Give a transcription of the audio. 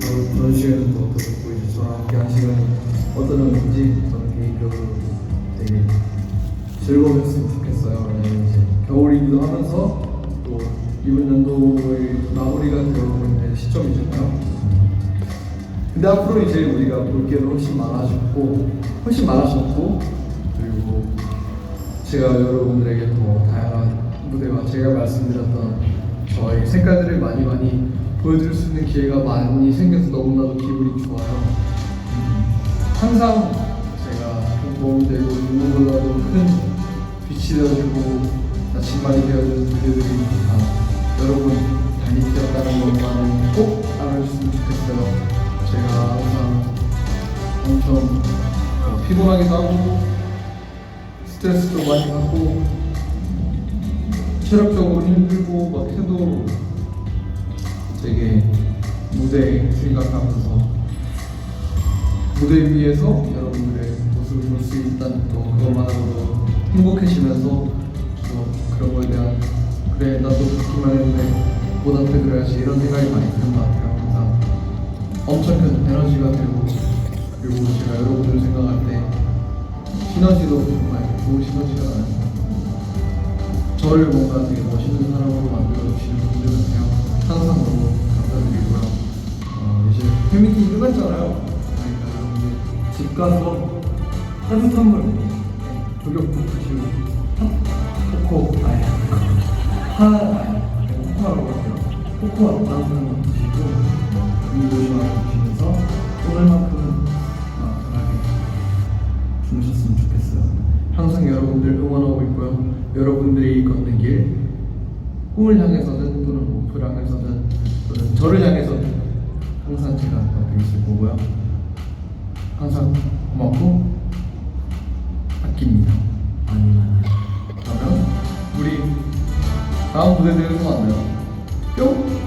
그런, 시간은 또 어떻고 이제 저랑 함께 한 시간이 어떠셨는지 저는 개인적으로 되게 즐거웠으면 좋겠어요. 왜냐면 이제 겨울이기도 하면서 또 이번 연도의 또 마무리가 되어오고 있는 시점이잖아요. 근데 앞으로 이제 우리가 볼 게 훨씬 많아졌고 훨씬 많아졌고 그리고 제가 여러분들에게 더 다양한 무대와 제가 말씀드렸던 저의 색깔들을 많이 많이 보여드릴 수 있는 기회가 많이 생겨서 너무나도 기분이 좋아요. 음, 항상 제가 도움되고 누구보다도 큰 빛이 되어주고 나침반이 되어주는 무대들이 다 여러분 달이 되었다는 것만은 꼭 알아주셨으면 좋겠어요. 제가 항상 엄청 어, 피곤하기도 하고 스트레스도 많이 받고 체력적으로 힘들고 막 해도 되게 무대 생각하면서 무대 위에서 여러분들의 모습을 볼 수 있다는 또 그것만으로도 행복해지면서 또 그런 거에 대한 그래 나도 듣기만 했는데 보답해 그래야지 이런 생각이 많이 드는 것 같아요. 항상 엄청 큰 에너지가 되고 그리고 제가 여러분들을 생각할 때 시너지도 정말 좋은 시너지가 나요. 저를 뭔가 되게 멋있는 어, 끝났잖아요. 그러니까 여러분들 집 가서 따뜻한 물. 조격도 드시고 코코 아니 하 코코아라고 하세요 코코아 따뜻한 거 드시고 음료수만 드시면서 오늘만큼은 아, 편하게 주무셨으면 좋겠어요. 항상 여러분들 응원하고 있고요. 여러분들이 걷는 길, 꿈을 향해서든 또는 목표를 향해서든 또는 저를 향해서든 항상 제가 있을 거고요. 항상 고맙고 아낍니다. 많이 많이. 그러면 우리 다음 무대대에서 만나요. 뿅!